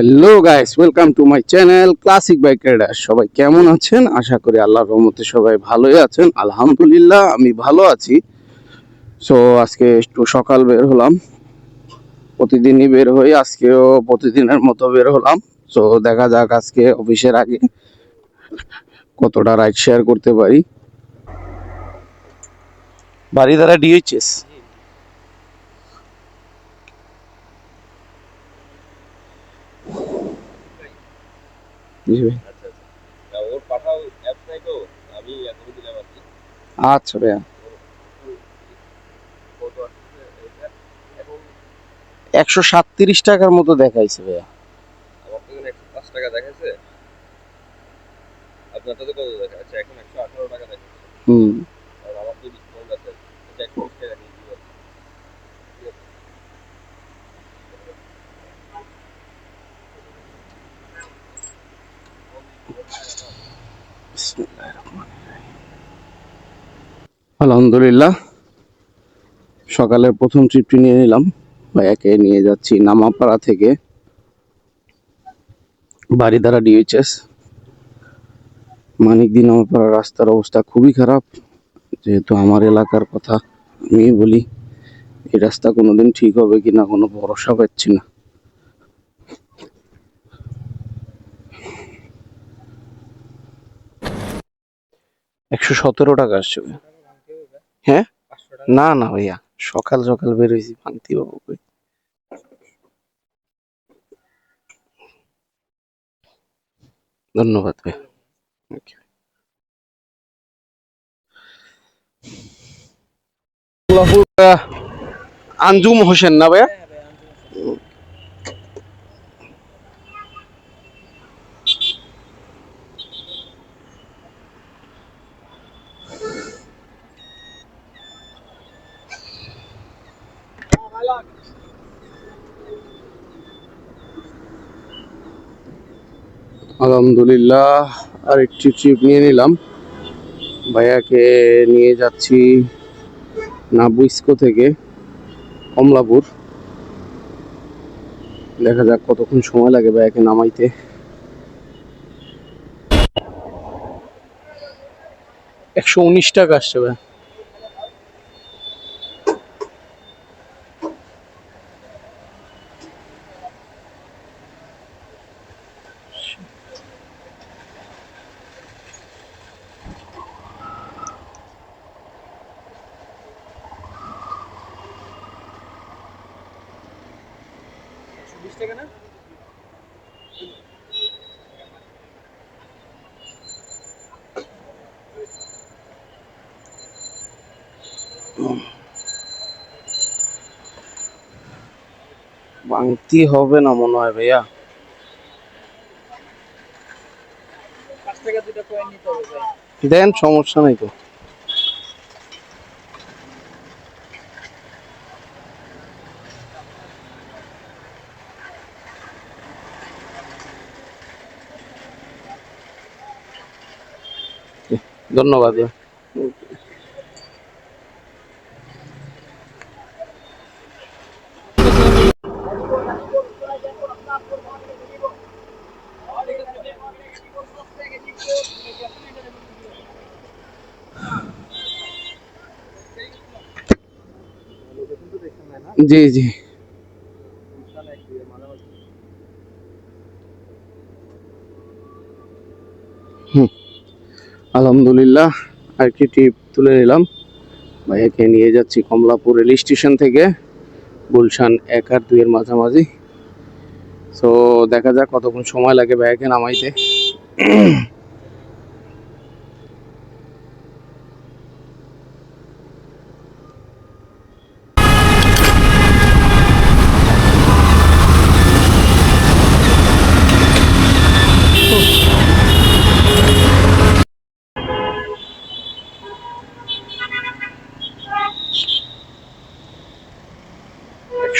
Hello guys welcome to my channel classic bike rider সবাই কেমন আছেন? আশা করি আল্লাহর রহমতে সবাই ভালোই আছেন। আলহামদুলিল্লাহ, আমি ভালো আছি। সো আজকে একটু সকাল বের হলাম। প্রতিদিনই বের হই, আজকেও প্রতিদিনের মতো বের হলাম। সো দেখা যাক আজকে অফিসের আগে কতটা রাইড শেয়ার করতে পারি। বাড়ি দ্বারা ডিএইচএস জি ভাই আচ্ছা। আচ্ছা ওর পাঠাও অ্যাপস নাই তো আমি এখনই দিলাম আর কি আচ্ছা ভাইয়া। একশো সাতত্রিশ টাকার মতো দেখাইছে ভাইয়া। আমার তো একশো পাঁচ টাকা দেখাইছে। আপনারটা তো কত দেখা আচ্ছা এখন একশো আঠারো টাকা দেখাচ্ছে। হুম আর আমার তো ডিসকাউন্ট আছে এটা একশো বিশ টাকা দিয়ে দিবেন আলহামদুলিল্লাহ। সকালে প্রথম ট্রিপটি নিয়ে নিলাম। ভাইয়াকে নিয়ে যাচ্ছি নামাপাড়া থেকে বাড়িধারা ডিএইচএস মানিকদি নামাপাড়া রাস্তার অবস্থা খুবই খারাপ। যেহেতু আমার এলাকার কথা আমি বলি, এই রাস্তা কোনোদিন ঠিক হবে কি না কোনো ভরসা পাচ্ছি না। একশো সতেরো টাকা আসছে। হ্যাঁ? না না ভাইয়া সকাল সকাল বের হয়েছি ভাঙতি বাবু কই। ধন্যবাদ ভাইয়া. আঞ্জুম হোসেন না ভাইয়া? আলহামদুলিল্লাহ আর একটি ট্রিপ নিয়ে নিলাম। ভাইয়াকে নিয়ে যাচ্ছি নাবুইস্কো থেকে কমলাপুর। দেখা যাক কতক্ষণ সময় লাগে ভাইয়াকে নামাইতে। একশো উনিশ টাকা আসছে ভাই। বিশ টাকা না ভাঙতি হবে না মনে হয় ভাইয়া। দেন সমস্যা নাই তো। ধন্যবাদ। জি জি। আলহামদুলিল্লাহ, আর কি টিপ তুলে নিলাম। ভাইয়াকে নিয়ে যাচ্ছি কমলাপুর রেল স্টেশন থেকে, গুলশান এক আর দুইয়ের মাঝামাঝি। সো দেখা যাক কতক্ষণ সময় লাগে ভাইয়াকে নামাইতে।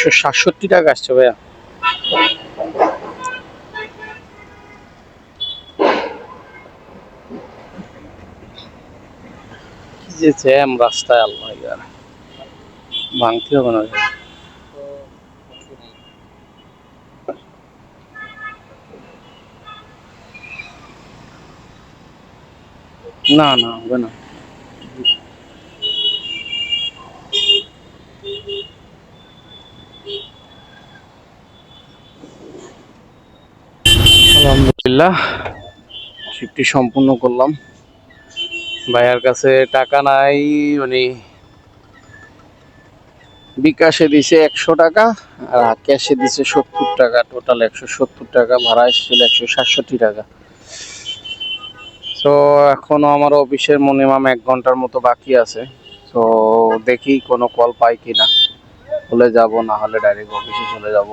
একশো সাতষট্টি টাকা আসছে ভাইয়া। যে জ্যাম রাস্তায় হবে না না না হবে না। আলহামদুলিল্লাহ শিফটটি সম্পূর্ণ করলাম। ভাইয়ার কাছে টাকা নাই, উনি বিকাশে দিছে একশো টাকা, আর ক্যাশে দিছে সত্তর টাকা। টোটাল একশো সত্তর টাকা, ভাড়া এসেছিল একশো সাতষট্টি টাকা। তো এখনও আমার অফিসের মিনিমাম এক ঘণ্টার মতো বাকি আছে। তো দেখি কোনো কল পাই কিনা। হলে যাব না হলে ডাইরেক্ট অফিসে চলে যাব।